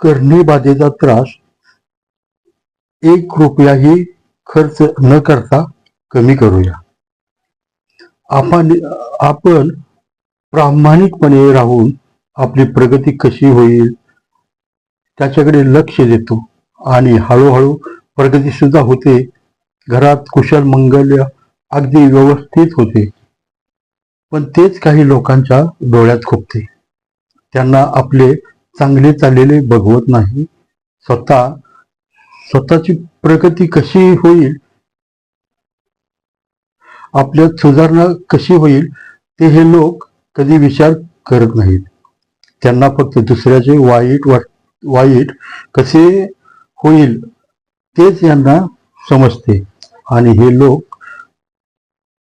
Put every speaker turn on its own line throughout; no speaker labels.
करणीबाधेचा त्रास एक रुपयाही खर्च न करता कमी करूया. आपण आपण प्रामाणिकपणे राहून आपली प्रगती कशी होईल त्याच्याकडे लक्ष देतो. आणि हळूहळू प्रगती सुद्धा होते. घरात कुशल मंगल्य अगदी व्यवस्थित होते. पण तेच काही लोकांच्या डोळ्यात खुपते. त्यांना आपले चांगले चाललेले बघवत नाही. स्वतः स्वतःची प्रगती कशी होईल? आपल्यात सुधारणा कशी होईल? ते हे लोक कधी विचार करत नाहीत. त्यांना फक्त दुसऱ्याचे वाईट वाट वाईट कसे होईल तेच यांना समजते. आणि हे लोक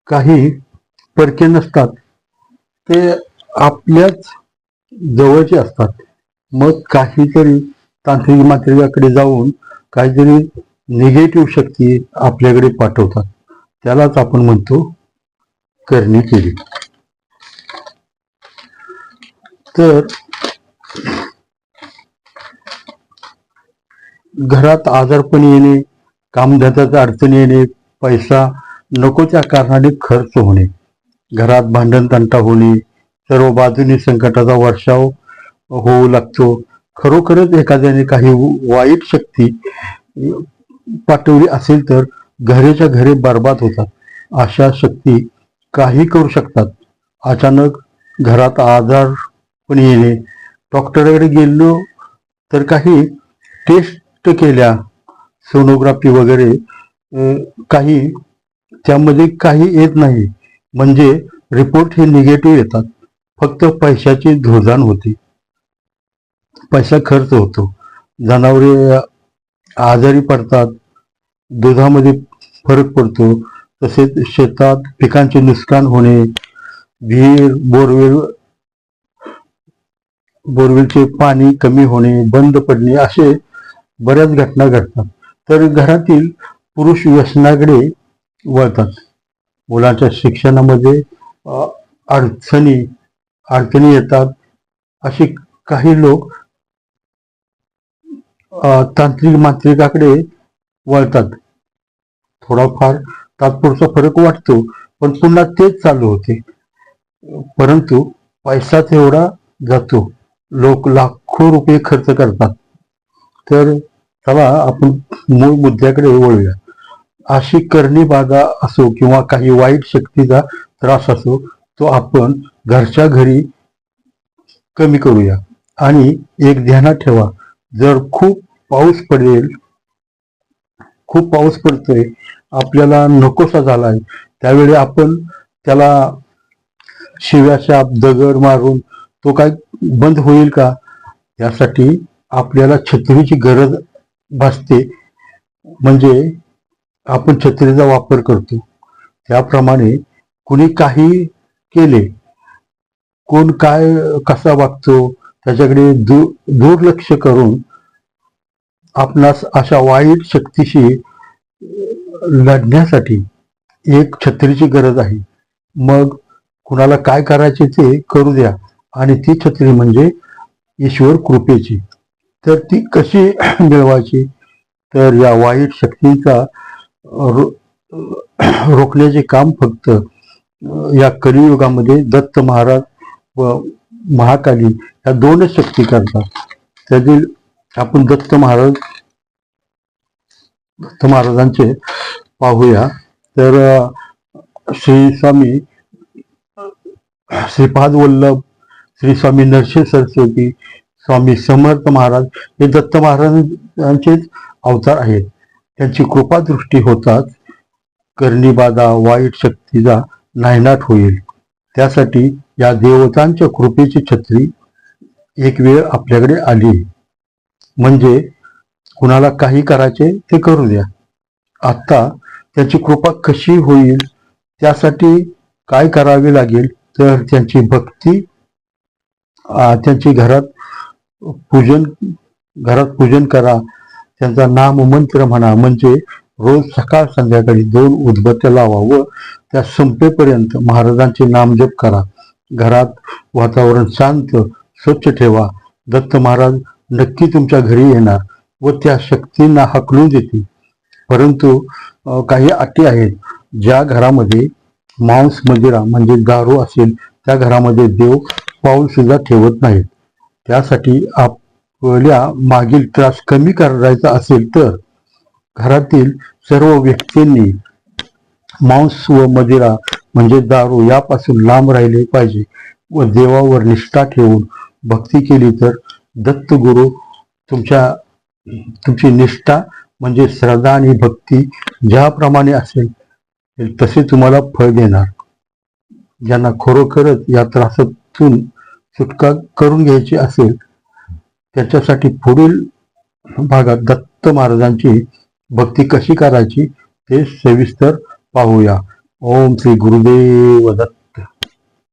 काही परके नसतात. ते आपल्याच जवळचे असतात. मग काहीतरी तांत्रिक मात्रिकाकडे जाऊन काहीतरी निगेटिव्ह शक्ती आपल्याकडे पाठवतात. त्यालाच आपण म्हणतो करणी केली. तर घरात आजारपण येणे कामधंद्यात अडचण येणे पैसा नकोच्या कारणाने खर्च होणे घरात भांडण तंटा होणे सर्व बाजूनी संकटाचा वर्षाव होऊ लागतो. खरोखरच एखाद्याने काही वाईट शक्ती पाठवली असेल तर घरेच्या घरे बर्बाद होतात. अशा शक्ती काही करू शकतात. अचानक घरात आजार पण येणे. डॉक्टरकडे गेलो तर काही टेस्ट केल्या. सोनोग्राफी वगैरे काही त्यामध्ये काही येत नाही. म्हणजे रिपोर्ट हे निगेटिव्ह येतात. फक्त पैशाची धोजाण होती. पैसा खर्च होतो. जनावरे आजारी पडतात दुधामध्ये फरक पडतो तसेच शेतात पिकांचे नुकसान होणे विहीर बोरवेल बोरवेलचे पाणी कमी होणे बंद पडणे असे बऱ्याच घटना घडतात. तर घरातील पुरुष व्यसनाकडे वळतात. मुलांच्या शिक्षणामध्ये अडचणी अडचणी येतात. असे काही लोक तांत्रिक मांत्रिकाकडे वळतात. थोडाफार तात्पुरता फरक वाटतो पण पुन्हा तेच चालू होते. परंतु पैसा तेवढा जातो. लोक लाखो रुपये खर्च करतात. तर चला आपण मूळ मुद्द्याकडे वळूया. अशी करणी बाधा असो किंवा काही वाईट शक्तीचा त्रास असो तो आपण घरच्या घरी कमी करूया. आणि एक ध्यानात ठेवा. जर खूप पाऊस पडेल खूप पाऊस पडतोय आपल्याला नकोसा झालाय त्यावेळी आपण त्याला शिव्याचा दगड मारून तो काय बंद होईल का? यासाठी आपल्याला छत्रीची गरज भासते. म्हणजे आपण छत्रीचा वापर करतो. त्याप्रमाणे कुणी काही केले कोण काय कसा वागतो त्याच्याकडे दु दुर्लक्ष करून आपणास अशा वाईट शक्तीशी लढण्यासाठी एक छत्रीची गरज आहे. मग कुणाला काय करायचे ते करू द्या. आणि ती छत्री म्हणजे ईश्वर कृपेची. तर ती कशी मिळवायची? तर या वाईट शक्तीचा रो- रोखण्याचे काम फक्त या कलियुगामध्ये दत्त महाराज व महाकाली या दोनच शक्ती करतात. त्यातील आपण दत्त महाराज दत्त महाराजांचे पाहूया. तर श्री स्वामी श्रीपाद वल्लभ श्री स्वामी नरसिंह सरस्वती स्वामी समर्थ महाराज हे दत्त महाराजांचेच अवतार आहेत. त्यांची कृपादृष्टी होताच करणीबाधा वाईट शक्तीचा नायनाट होईल. त्यासाठी या देवतांच्या कृपेची छत्री एक वेळ आपल्याकडे आली. म्हणजे कुणाला काही करायचे ते करू द्या. आत्ता त्याची कृपा कशी होईल त्यासाठी काय करावे लागेल तर त्यांची भक्ती त्यांची घरात पूजन घरात पूजन करा. त्यांचा नाम मंत्र म्हणा. म्हणजे रोज सकाळ संध्याकाळी दोन उद्बत्त्या लावा व त्या संपेपर्यंत महाराजांचे नामजप करा. घरात वातावरण शांत स्वच्छ ठेवा. दत्त महाराज नक्की तुमच्या घरी येणार व त्या शक्तींना हकलून देतील. परंतु काही अटी आहेत. ज्या घरामध्ये मांस मंदिरा म्हणजे दारू असेल त्या घरामध्ये देव पाऊल सुद्धा ठेवत नाहीत. त्यासाठी आपल्या मागील त्रास कमी करायचा असेल तर घरातील सर्व व्यक्तींनी मांस व मदिरा म्हणजे दारू यापासून लांब राहिले पाहिजे. व देवावर निष्ठा ठेवून भक्ती केली तर दत्तगुरु तुमच्या तुमची निष्ठा म्हणजे श्रद्धा आणि भक्ती ज्याप्रमाणे असेल तसे तुम्हाला फळ देणार. ज्यांना खरोखरच या त्रासातून सुटका करून घ्यायची असेल त्याच्यासाठी पुढील भागात दत्त महाराजांची भक्ती कशी करायची ते सविस्तर पाहूया. ओम श्री गुरुदेव दत्त